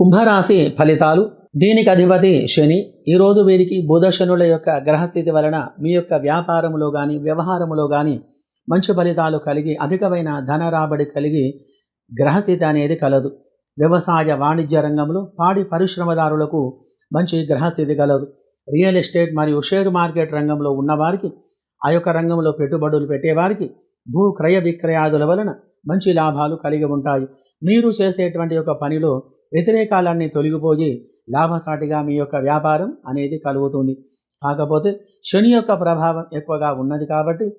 కుంభరాశి ఫలితాలు. దీనికి అధిపతి శని. ఈరోజు వీరికి బుధ శనుల యొక్క గ్రహస్థితి వలన మీ యొక్క వ్యాపారములో కానీ వ్యవహారములో కానీ మంచి ఫలితాలు కలిగి అధికమైన ధన రాబడి కలిగి గ్రహస్థితి అనేది కలదు. వ్యవసాయ వాణిజ్య రంగంలో పాడి పరిశ్రమదారులకు మంచి గ్రహస్థితి కలదు. రియల్ ఎస్టేట్ మరియు షేర్ మార్కెట్ రంగంలో ఉన్నవారికి ఆ యొక్క రంగంలో పెట్టుబడులు పెట్టేవారికి భూ క్రయ విక్రయాదుల వలన మంచి లాభాలు కలిగి ఉంటాయి. మీరు చేసేటువంటి యొక్క పనిలో వ్యతిరేకాలన్నీ తొలగిపోయి లాభసాటిగా మీ యొక్క వ్యాపారం అనేది కలుగుతుంది. కాకపోతే శని యొక్క ప్రభావం ఎక్కువగా ఉన్నది కాబట్టి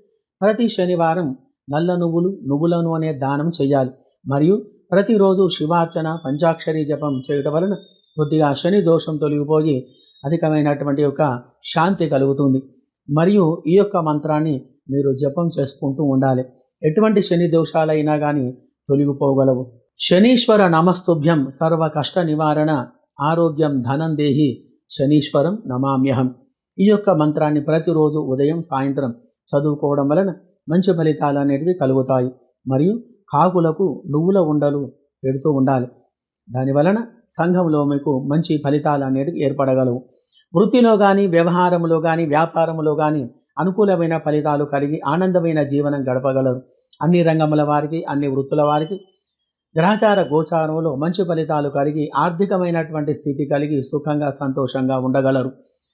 ప్రతి శనివారం నల్ల నువ్వులు నువ్వుల నూనె దానం చేయాలి. మరియు ప్రతిరోజు శివార్చన పంచాక్షరి జపం చేయటం వలన కొద్దిగా శని దోషం తొలగిపోయి అధికమైనటువంటి యొక్క శాంతి కలుగుతుంది. మరియు ఈ యొక్క మంత్రాన్ని మీరు జపం చేసుకుంటూ ఉండాలి. ఎటువంటి శని దోషాలైనా కానీ తొలగిపోగలవు. శనీశ్వర నమస్తుభ్యం సర్వ కష్ట నివారణ ఆరోగ్యం ధనం దేహి శనీశ్వరం నమామ్యహం. ఈ యొక్క మంత్రాన్ని ప్రతిరోజు ఉదయం సాయంత్రం చదువుకోవడం వలన మంచి ఫలితాలు అనేటివి కలుగుతాయి. మరియు కాకులకు నువ్వుల ఉండలు పెడుతూ ఉండాలి. దాని వలన సంఘంలో మీకు మంచి ఫలితాలు అనేటివి ఏర్పడగలవు. వృత్తిలో కానీ వ్యవహారంలో కానీ వ్యాపారంలో కానీ అనుకూలమైన ఫలితాలు కలిగి ఆనందమైన జీవనం గడపగలరు. అన్ని రంగముల వారికి అన్ని వృత్తుల వారికి గ్రహచార గోచారంలో మంచి ఫలితాలు కలిగి ఆర్థికమైనటువంటి స్థితి కలిగి సుఖంగా సంతోషంగా ఉండగలరు.